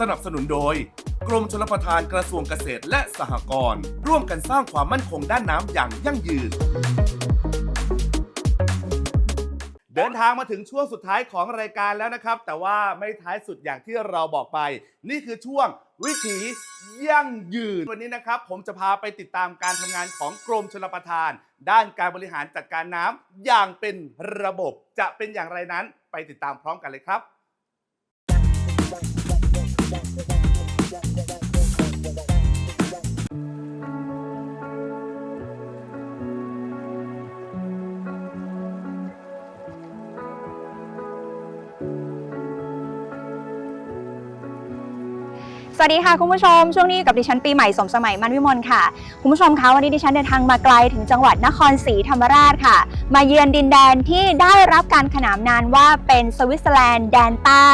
สนับสนุนโดย กรมชลประทานกระทรวงเกษตรและสหกรณ์ร่วมกันสร้างความมั่นคงด้านน้ำอย่างยั่งยืน เดินทางมาถึงช่วงสุดท้ายของรายการแล้วนะครับ แต่ว่าไม่ท้ายสุดอย่างที่เราบอกไป นี่คือช่วงวิถียั่งยืน วันนี้นะครับ ผมจะพาไปติดตามการทำงานของกรมชลประทาน ด้านการบริหารจัดการน้ำอย่างเป็นระบบจะเป็นอย่างไรนั้น ไปติดตามพร้อมกันเลยครับ สวัสดีค่ะคุณผู้ชม ช่วงนี้กับดิฉันปีใหม่สมสมัยมันวิมลค่ะ คุณผู้ชมคะวันนี้ดิฉันเดินทางมาไกลถึงจังหวัดนครศรีธรรมราชค่ะ มาเยือนดินแดนที่ได้รับการขนานนามว่าเป็นสวิตเซอร์แลนด์แดนใต้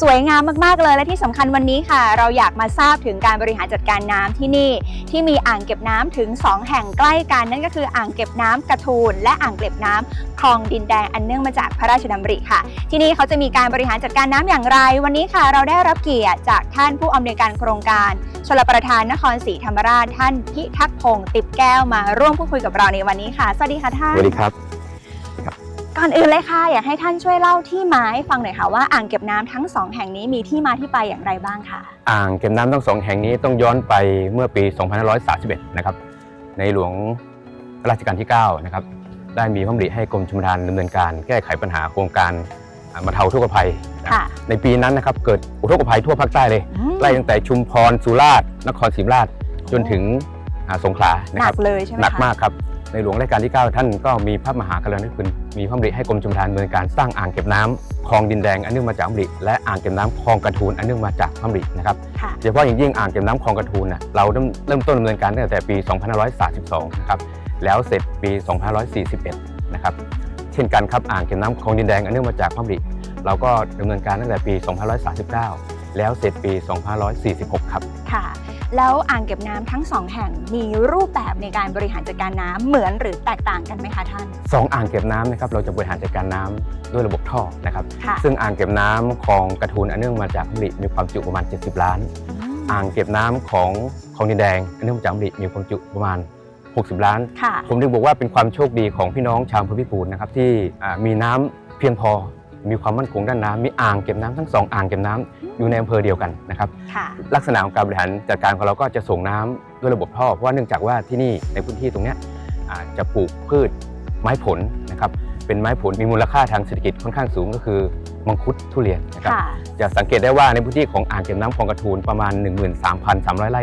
สวยงามมากๆเลยและที่สำคัญวันนี้ค่ะ เราอยากมาทราบถึงการบริหารจัดการน้ำที่นี่ ที่มีอ่างเก็บน้ำถึง 2 แห่งใกล้กันนั่นก็คืออ่างเก็บน้ำกระทูลและอ่างเก็บน้ำคลองดินแดงอันเนื่องมาจากพระราชดำริค่ะ ที่นี่เขาจะมีการบริหารจัดการน้ำอย่างไร วันนี้ค่ะ เราได้รับเกียรติจากท่านผู้อำนวยการโครงการ ชลประทานนครศรีธรรมราชท่านพิทักษ์พงศ์ติบแก้วมาร่วมพูดคุยกับเราในวันนี้ค่ะ สวัสดีค่ะท่าน สวัสดีครับ ก่อนอื่นเลยค่ะ อยากให้ท่านช่วยเล่าที่มาให้ฟังหน่อยค่ะว่าอ่างเก็บน้ำทั้งสองแห่งนี้มีที่มาที่ไปอย่างไรบ้างค่ะ อ่างเก็บน้ำทั้งสองแห่งนี้ต้องย้อนไปเมื่อปี 2531 นะครับ ในหลวงรัชกาลที่ 9 นะครับ ได้มีพระดำริให้กรมชลประทานดำเนินการแก้ไขปัญหาโครงการอ่าบรรเทาทุกขภัยนะ ค่ะในปีนั้นนะครับเกิดอุทกภัยทั่วภาคใต้เลยอืมไล่ตั้งแต่ชุมพรสุราษฎร์นครศรีธรรมราชจนถึงอ่าสงขลานะหคนัรับกเลยใช่ไหมหนักคะมากครับในหลวงรัชกาลที่ 9 ท่านก็มีพระมหากรุณาธิคุณมีพระดำริให้กรมชลประทานดำเนินการสร้างอ่างเก็บน้ำคลองดินแดงอันเนื่องมาจากพระดำริและอ่างเก็บน้ำคลองกระทูลอันเนื่องมาจากพระดำรินะครับ ค่ะ โดยเฉพาะอย่างยิ่งอ่างเก็บน้ำคลองกระทูลน่ะเราเริ่มเริ่มต้นดำเนินการตั้งแต่ปี 2532นะครับแล้วเสร็จปี 2541 นะครับ เช่นกันครับอ่างเก็บน้ำคลองดินแดงอันเนื่องมาจากพระดำริ เราก็ดำเนินการตั้งแต่ปี 2539 แล้วเสร็จปี 2546 ครับ ค่ะ แล้วอ่างเก็บน้ำทั้งสองแห่งมีรูปแบบในการบริหารจัดการน้ำเหมือนหรือแตกต่างกันไหมคะท่าน สองอ่างเก็บน้ำนะครับเราจะบริหารจัดการน้ำด้วยระบบท่อนะครับ ค่ะซึ่งอ่างเก็บน้ำคลองกระทูลอันเนื่องมาจากพระดำริมีความจุประมาณ 70 ล้านอ่างเก็บน้ำของคลองดินแดงอันเนื่องมาจากพระดำริมีความจุประมาณ 60 ล้าน ค่ะ ผมถึงบอกว่าเป็นความโชคดีของพี่น้องชาวอำเภอพิบูลนะครับที่อ่ามีน้ำเพียงพอ มีความมั่นคงด้านน้ำมีอ่างเก็บน้ำทั้งสองอ่างเก็บน้ำอยู่ในอำเภอเดียวกันนะครับ ค่ะ ลักษณะของการบริหารจัดการของเราก็จะส่งน้ำด้วยระบบท่อ เพราะว่าเนื่องจากว่าที่นี่ในพื้นที่ตรงเนี้ยอ่าจะปลูกพืชไม้ผลนะครับเป็นไม้ผลมีมูลค่าทางเศรษฐกิจค่อนข้างสูงก็คือมังคุดทุเรียนนะครับค่ะ จะสังเกตได้ว่าในพื้นที่ของอ่างเก็บน้ำคลองกระทูลประมาณ 13,300 ไร่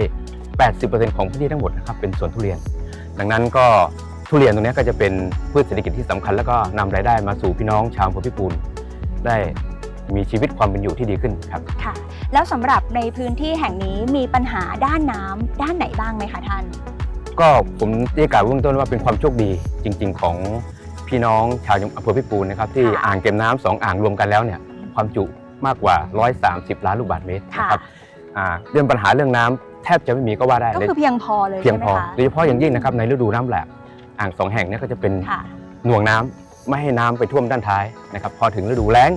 80%ของพื้นที่ทั้งหมดนะครับเป็นสวนทุเรียน ดังนั้นก็ทุเรียนตรงเนี้ยก็จะเป็นพืชเศรษฐกิจที่สำคัญแล้วก็นำรายได้มาสู่พี่น้องชาวอำเภอพิปูน ได้มีชีวิตความเป็นอยู่ที่ดีขึ้นครับค่ะ แล้วสำหรับในพื้นที่แห่งนี้มีปัญหาด้านน้ำด้านไหนบ้างไหมคะท่าน ก็ผมได้กล่าวเบื้องต้นว่าเป็นความโชคดีจริง ๆ ของพี่น้องชาวอำเภอพิปูนนะครับที่ค่ะอ่างเก็บน้ำสองอ่างรวมกันแล้วเนี่ยความจุมากกว่า 130 ล้านลูกบาศก์เมตรค่ะนะครับอ่าเรื่องปัญหาเรื่องน้ำแทบจะไม่มีก็ว่าได้ก็เลยคือเพียงพอเลยเพียงใช่ไหมพอคะโดยเฉพาะอย่างยิ่งนะครับในฤดูน้ำแหลกอ่างสองแห่งเนี้ก็จะเป็นค่ะหน่วงน้ำ ไม่ให้น้ำไปท่วมด้านท้ายนะครับพอถึงฤดูแล้ง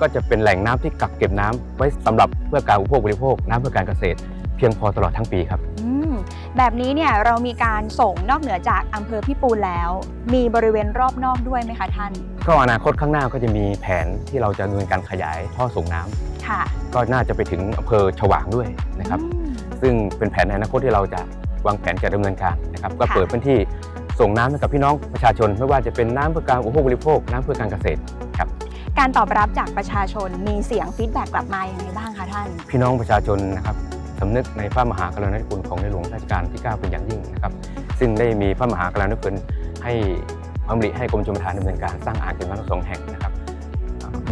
ก็จะเป็นแหล่งน้ำที่กักเก็บน้ำไว้สำหรับเพื่อการอุปโภคบริโภค น้ำเพื่อการเกษตร เพียงพอตลอดทั้งปีครับอืมแบบนี้เนี่ยเรามีการส่งนอกเหนือจากอำเภอพิปูนแล้ว มีบริเวณรอบนอกด้วยไหมคะท่าน ก็อนาคตข้างหน้าก็จะมีแผนที่เราจะดำเนินการขยายท่อส่งน้ำค่ะ ก็น่าจะไปถึงอำเภอฉวางด้วยนะครับอืมซึ่งเป็นแผนในอนาคตที่เราจะวางแผนจะดำเนินการนะครับ ก็ค่ะเปิดพื้นที่ ส่งน้ำให้กับพี่น้องประชาชน ไม่ว่าจะเป็นน้ำเพื่อการอุปโภคบริโภค น้ำเพื่อการเกษตรครับ การตอบรับจากประชาชนมีเสียงฟีดแบ็กกลับมาอย่างไรบ้างคะท่าน พี่น้องประชาชนนะครับสำนึกในพระมหากรุณาธิคุณของในหลวงรัชกาลที่ 9 เป็นอย่างยิ่งนะครับ ซึ่งได้มีพระมหากรุณาธิคุณให้พระดำริให้กรมชลประทานดำเนินการสร้างอ่างเก็บน้ำทั้งสองแห่งนะครับ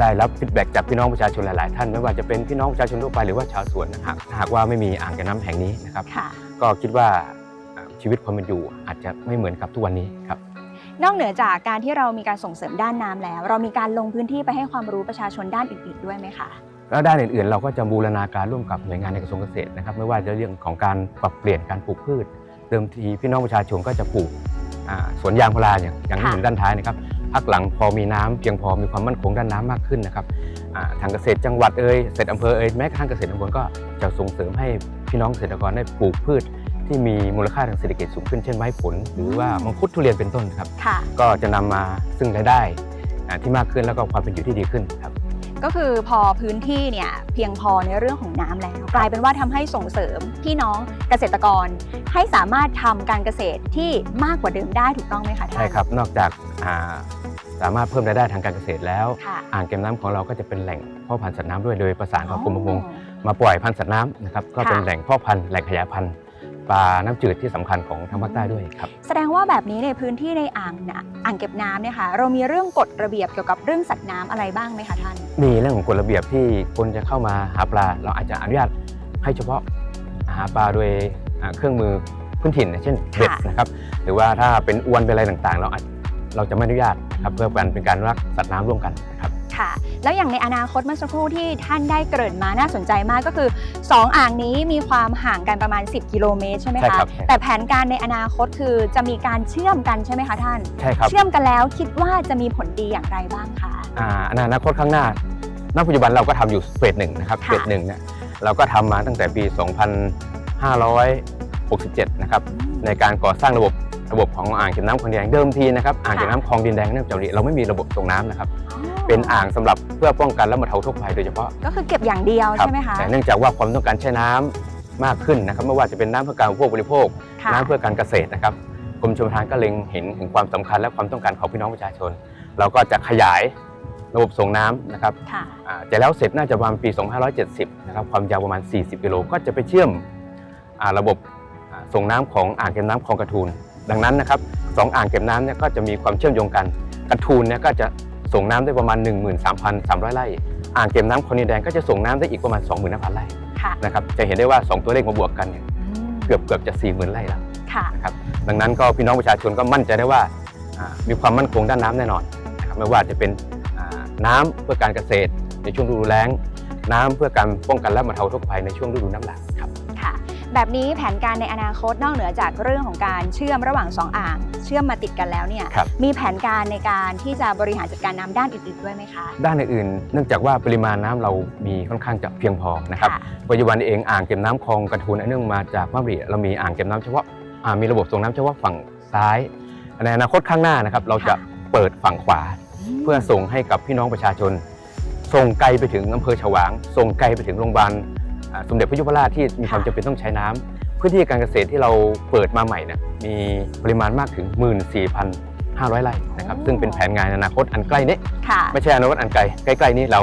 ได้รับฟีดแบ็กจากพี่น้องประชาชนหลาย ๆ ท่านไม่ว่าจะเป็นพี่น้องประชาชนทั่วไปหรือว่าชาวสวนนะหากหากว่าไม่มีอ่างเก็บน้ำแห่งนี้นะครับค่ะก็คิดว่าอ่า ชีวิตความเป็นอยู่ อาจจะไม่เหมือนกับทุกวันนี้ครับนอกเหนือจากการที่เรามีการส่งเสริมด้านน้ำแล้ว เรามีการลงพื้นที่ไปให้ความรู้ประชาชนด้านอื่น ๆ ด้วยไหมคะแล้วด้านอื่นๆ เราก็จะบูรณาการร่วมกับหน่วยงานในกระทรวงเกษตรนะครับ ไม่ว่าจะเรื่องของการปรับเปลี่ยนการปลูกพืช เดิมทีพี่น้องประชาชนก็จะปลูกอ่าสวนยางพาราอย่างอย่างที่ค่ะเห็นด้านท้ายนะครับพักหลังพอมีน้ำเพียงพอมีความมั่นคงด้านน้ำมากขึ้นนะครับอ่าทางเกษตรจังหวัดเอ่ยเกษตรอำเภอเอ่ยแม้กระทั่งเกษตรตำบลก็จะส่งเสริมให้พี่น้องเกษตรกรได้ปลูกพืช ที่มีมูลค่าทางเศรษฐกิจสูงขึ้นเช่นไม้ผล หรือว่ามังคุดทุเรียนเป็นต้นครับ ค่ะ ก็จะนำมาซึ่งรายได้อ่าที่มากขึ้นแล้วก็ความเป็นอยู่ที่ดีขึ้นครับ ก็คือพอพื้นที่เนี่ยเพียงพอในเรื่องของน้ำแล้ว กลายเป็นว่าทำให้ส่งเสริมพี่น้องเกษตรกร ให้สามารถทำการเกษตรที่มากกว่าเดิมได้ถูกต้องไหมคะท่านใช่ครับ นอกจากอ่าสามารถเพิ่มรายได้ทางการเกษตรแล้ว ค่ะอ่างเก็บน้ำของเราก็จะเป็นแหล่งเพาะพันธุ์สัตว์น้ำด้วยโดยประสานกับกรมประมง อ๋อ มาปล่อยพันธุ์สัตว์น้ำนะครับก็เป็นค่ะ แหล่งเพาะพันธุ์แหล่งขยายพันธุ์ ปลาน้ำจืดที่สำคัญของทางภาคใต้ด้วยครับ แสดงว่าแบบนี้ในพื้นที่ในอ่างนะอ่างเก็บน้ำเนี่ยค่ะเรามีเรื่องกฎระเบียบเกี่ยวกับเรื่องสัตว์น้ำอะไรบ้างไหมคะท่าน มีเรื่องของกฎระเบียบที่คนจะเข้ามาหาปลา เราอาจจะอนุญาตให้เฉพาะหาปลาโดยอ่าเครื่องมือพื้นถิ่นเช่นเบ็ดค่ะนะครับหรือว่าถ้าเป็นอวนเป็นอะไรต่างๆ เราอาจเราจะไม่อนุญาตนะครับเพื่อการเป็นการรักสัตว์น้ำร่วมกันนะครับค่ะ แล้วอย่างในอนาคตเมื่อสักครู่ที่ท่านได้เกริ่นมาน่าสนใจมากก็คือ 2 อ่างนี้มีความห่างกันประมาณ 10 กิโลเมตรใช่ไหมใช่คะครับ แต่แผนการในอนาคตคือจะมีการเชื่อมกันใช่ไหมคะท่าน ใช่ครับเชื่อมกันแล้วคิดว่าจะมีผลดีอย่างไรบ้างคะ อ่าอนาคตข้างหน้าณปัจจุบันเราก็ทำอยู่เฟสหนึ่งนะครับค่ะ เฟสหนึ่งเนี่ยเราก็ทำมาตั้งแต่ปี 2567 นะครับ ในการก่อสร้างระบบ ระบบของอ่างเก็บน้ำคลองดินแดงเดิมทีนะครับอ่างเก็บน้ำคลองดินแดงเนื่องจากเราไม่มีระบบส่งน้ำนะครับเป็นอ่างสำหรับเพื่อป้องกันและบรรเทาทุกข์ภัยโดยเฉพาะก็คือเก็บอย่างเดียวครัใช่ไหมคะแต่เนื่องจากว่าความต้องการใช้น้ำมากขึ้นนะครับไม่ว่าจะเป็นน้ำเพื่อการอุปโภคบริโภค ค่ะน้ำเพื่อการเกษตรนะครับกรมชลประทานก็เล็งเห็นถึงความสำคัญและความต้องการของพี่น้องประชาชน เราก็จะขยายระบบส่งน้ำนะครับค่ะ อ่าจะแล้วเสร็จน่าจะประมาณปี 2570 นะครับความยาวประมาณ 40 กิโลก็จะไปเชื่อมอ่าระบบอ่าส่งน้ำของอ่างเก็บน้ำคลองกระทูล ดังนั้นนะครับสองอ่างเก็บน้ำเนี่ยก็จะมีความเชื่อมโยงกันกระทูลเนี่ยก็จะส่งน้ำได้ประมาณ 13,300 ไร่ อ่างเก็บน้ำคลองดินแดงก็จะส่งน้ำได้อีกประมาณ 25,000 ไร่ค่ะนะครับจะเห็นได้ว่า 2 ตัวเลขมาบวกกันเนี่ยอืมเกือบเกือบจะ 40,000 ไร่แล้วค่ะดังนั้นก็พี่น้องประชาชนก็มั่นใจได้ว่าอ่ามีความมั่นคงด้านน้ำแน่นอนนะครับไม่ว่าจะเป็นอ่าน้ำเพื่อการเกษตรในช่วงฤดูแล้ง น้ำเพื่อการป้องกันและบรรเทาทุกข์ภัยในช่วงฤดูน้ำหลากครับค่ะ แบบนี้แผนการในอนาคตนอกเหนือจากเรื่องของการเชื่อมระหว่างสองอ่าง เชื่อมมาติดกันแล้วเนี่ยครับ มีแผนการในการที่จะบริหารจัดการน้ำด้านอื่นๆด้วยไหมคะด้านอื่นๆเนื่องจากว่าปริมาณน้ำเรามีค่อนข้างจะเพียงพอนะครับค่ะปัจจุบันเองอ่างเก็บน้ำคลองกระทูลอันเนื่องมาจากพระบุรีเรามีอ่างเก็บน้ำเฉพาะอ่ามีระบบส่งน้ำเฉพาะฝั่งซ้ายในอนาคตข้างหน้านะครับเราจะเปิดฝั่งขวา เพื่อส่งให้กับพี่น้องประชาชน ส่งไกลไปถึงอำเภอฉวาง ส่งไกลไปถึงโรงพยาบาลอ่า สมเด็จพระยุพราชที่มีความจำเป็นต้องใช้น้ำพื้นที่การเกษตรที่เราเปิดมาใหม่เนี่ยมีปริมาณมากถึง 14,500 ไร่นะครับโอ้ซึ่งเป็นแผนงานในอนาคตอันใกล้นี้ค่ะไม่ใช่อนาคตอันไกลใกล้ๆนี้เรา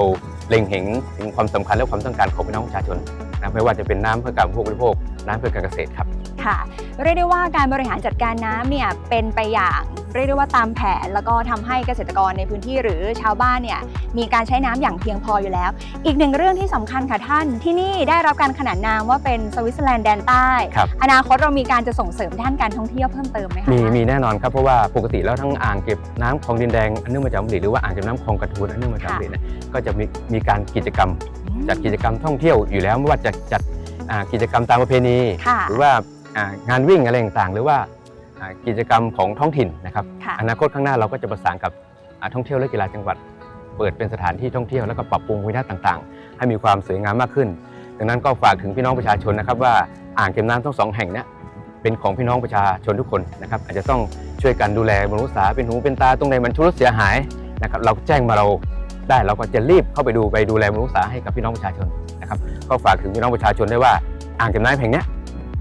เล็งเห็นถึงความสำคัญและความต้องการของพี่น้องประชาชนนะไม่ว่าจะเป็นน้ำเพื่อการอุปโภคบริโภคน้ำเพื่อการเกษตรครับ ค่ะ เรียกได้ว่าการบริหารจัดการน้ำเนี่ยเป็นไปอย่างเรียกได้ว่าตามแผน แล้วก็ทำให้เกษตรกรในพื้นที่หรือชาวบ้านเนี่ยมีการใช้น้ำอย่างเพียงพออยู่แล้ว อีกหนึ่งเรื่องที่สำคัญค่ะท่านที่นี่ได้รับการขนานนามว่าเป็นสวิตเซอร์แลนด์แดนใต้ครับอนาคตเรามีการจะส่งเสริมด้านการท่องเที่ยวเพิ่มเติมไหมคะมีท่านมีแน่นอนครับเพราะว่าปกติแล้วทั้งอ่างเก็บน้ำคลองดินแดงอันเนื่องมาจากบุรีหรือว่าอ่างเก็บน้ำคลองกระทูลอันเนื่องมาจากบุรีเนี่ยก็จะมีมีการกิจกรรมจัดกิจกรรมท่องเที่ยวอยู่แล้วไม่ว่าจะจัดอ่ากิจกรรมตามประเพณีค่ะหรือว่าอ่า งานวิ่งอะไรต่างๆ หรือว่าอ่ากิจกรรมของท้องถิ่นนะครับค่ะอนาคตข้างหน้าเราก็จะประสานกับอ่าท่องเที่ยวและกีฬาจังหวัด เปิดเป็นสถานที่ท่องเที่ยวแล้วก็ปรับปรุงวิถีต่างๆ ให้มีความสวยงามมากขึ้น ดังนั้นก็ฝากถึงพี่น้องประชาชนนะครับว่าอ่างเก็บน้ำทั้งสองแห่งเนี้ยเป็นของพี่น้องประชาชนทุกคนนะครับอาจจะต้องช่วยกันดูแลบำรุงรักษาเป็นหูเป็นตาตรงไหนมันชุดเสียหายนะครับเราแจ้งมาเราได้เราก็จะรีบเข้าไปดูไปดูแลบำรุงรักษาให้กับพี่น้องประชาชนนะครับก็ฝากถึงพี่น้องประชาชนได้วยว่าอ่างเก็บน้ำแห่งเนี้ย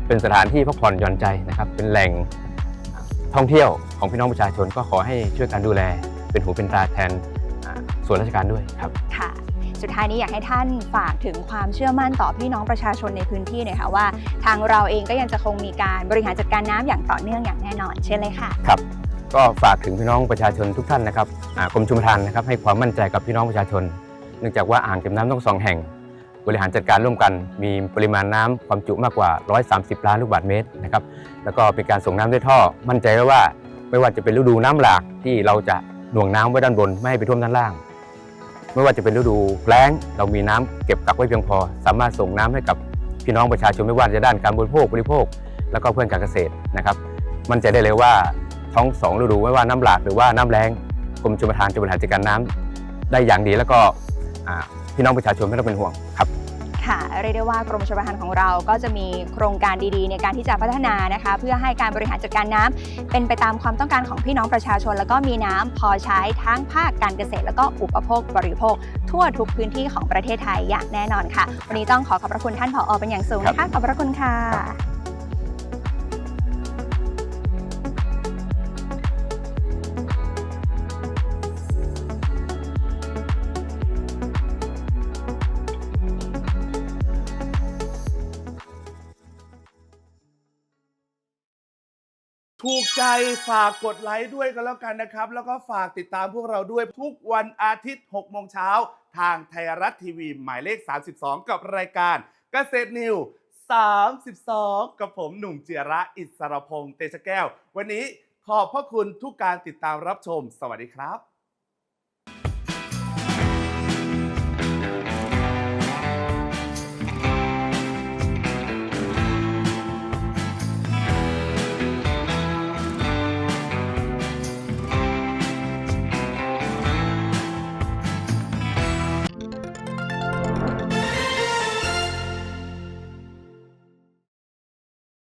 เป็นสถานที่พักผ่อนหย่อนใจนะครับ เป็นแหล่งท่องเที่ยวของพี่น้องประชาชนก็ขอให้ช่วยกันดูแล เป็นหูเป็นตาแทนอ่าส่วนราชการด้วยครับค่ะ สุดท้ายนี้อยากให้ท่านฝากถึงความเชื่อมั่นต่อพี่น้องประชาชนในพื้นที่หน่อยค่ะว่า ทางเราเองก็ยังจะคงมีการบริหารจัดการน้ำอย่างต่อเนื่องอย่างแน่นอน เช่นเลยค่ะครับก็ฝากถึงพี่น้องประชาชนทุกท่านนะครับอ่ากรมชุมทานนะครับให้ความมั่นใจกับพี่น้องประชาชน เนื่องจากว่าอ่างเก็บน้ำทั้งสองแห่ง บริหารจัดการร่วมกัน มีปริมาณน้ำความจุมากกว่า 130 ล้านลูกบาศก์เมตรนะครับแล้วก็เป็นการส่งน้ำด้วยท่อ มั่นใจว่า ไม่ว่าจะเป็นฤดูน้ำหลากที่เราจะหน่วงน้ำไว้ด้านบนไม่ให้ไปท่วมด้านล่าง ไม่ว่าจะเป็นฤดูแล้งเรามีน้ำเก็บกักไว้เพียงพอ สามารถส่งน้ำให้กับพี่น้องประชาชนไม่ว่าจะด้านการบริโภคบริโภค แล้วก็เพื่อนการเกษตรนะครับมั่นใจได้เลยว่าท้องสองฤดูไม่ว่าน้ำหลากหรือว่าน้ำแรงกรมชลประทานจะบริหารจัดการน้ำได้อย่างดีแล้วก็พี่น้องประชาชนไม่ต้องเป็นห่วง เรียกได้ว่ากรมชลประทานของเราก็จะมีโครงการดีๆ ในการที่จะพัฒนานะคะ เพื่อให้การบริหารจัดการน้ำเป็นไปตามความต้องการของพี่น้องประชาชน แล้วก็มีน้ำพอใช้ทั้งภาคการเกษตร แล้วก็อุปโภคบริโภค ทั่วทุกพื้นที่ของประเทศไทยอย่างแน่นอนค่ะ วันนี้ต้องขอขอบพระคุณท่านผอเป็นอย่างสูงนะคะขอบพระคุณค่ะ ใจฝากกดไลค์ด้วยกันแล้วกันนะครับ แล้วก็ฝากติดตามพวกเราด้วยทุกวันอาทิตย์6โมงเช้าทางไทยรัฐทีวี หมายเลข 32 กับรายการเกษตรนิว32 กับผมหนุ่มเจียระอิสรพงษ์เตชะแก้ว วันนี้ขอบพระคุณทุกการติดตามรับชม สวัสดีครับ